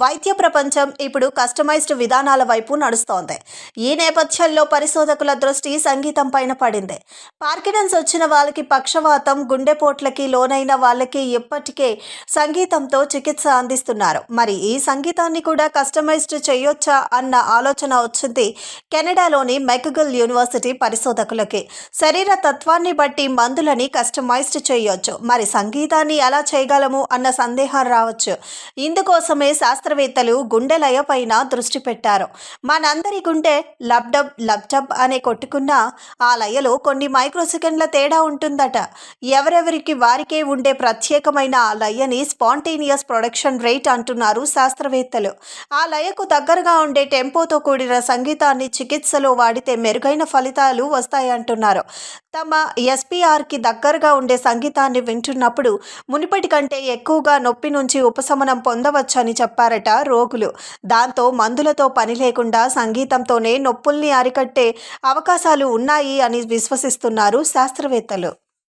వైద్య ప్రపంచం ఇప్పుడు కస్టమైజ్డ్ విధానాల వైపు నడుస్తోంది. ఈ నేపథ్యంలో పరిశోధకుల దృష్టి సంగీతం పైన పడింది. పార్కిడన్స్ వచ్చిన వాళ్ళకి పక్షవాతం గుండెపోట్లకి లోనైన వాళ్ళకి ఇప్పటికే సంగీతంతో చికిత్స అందిస్తున్నారు. మరి ఈ సంగీతాన్ని కూడా కస్టమైజ్డ్ చేయొచ్చా అన్న ఆలోచన వచ్చింది కెనడాలోని మెకగల్ యూనివర్సిటీ పరిశోధకులకి. శరీర తత్వాన్ని బట్టి మందులని కస్టమైజ్డ్ చేయొచ్చు. మరి సంగీతాన్ని ఎలా చేయగలము అన్న సందేహం రావచ్చు. ఇందుకోసమే శాస్త్ర శాస్త్రవేత్తలు గుండె లయ పైన దృష్టి పెట్టారు. మనందరి గుండె లబ్డబ్ లబ్డబ్ అనే కొట్టుకున్న ఆ లయలో కొన్ని మైక్రోసెకండ్ల తేడా ఉంటుందట. ఎవరెవరికి వారికే ఉండే ప్రత్యేకమైన ఆ లయని స్పాంటేనియస్ ప్రొడక్షన్ రేట్ అంటున్నారు శాస్త్రవేత్తలు. ఆ లయకు దగ్గరగా ఉండే టెంపోతో కూడిన సంగీతాన్ని చికిత్సలో వాడితే మెరుగైన ఫలితాలు వస్తాయంటున్నారు. తమ ఎస్పీఆర్కి దగ్గరగా ఉండే సంగీతాన్ని వింటున్నప్పుడు మునిపటి కంటే ఎక్కువగా నొప్పి నుంచి ఉపశమనం పొందవచ్చని చెప్పారట రోగులు. దాంతో మందులతో పని లేకుండా సంగీతంతోనే నొప్పుల్ని అరికట్టే అవకాశాలు ఉన్నాయి అని విశ్వసిస్తున్నారు శాస్త్రవేత్తలు.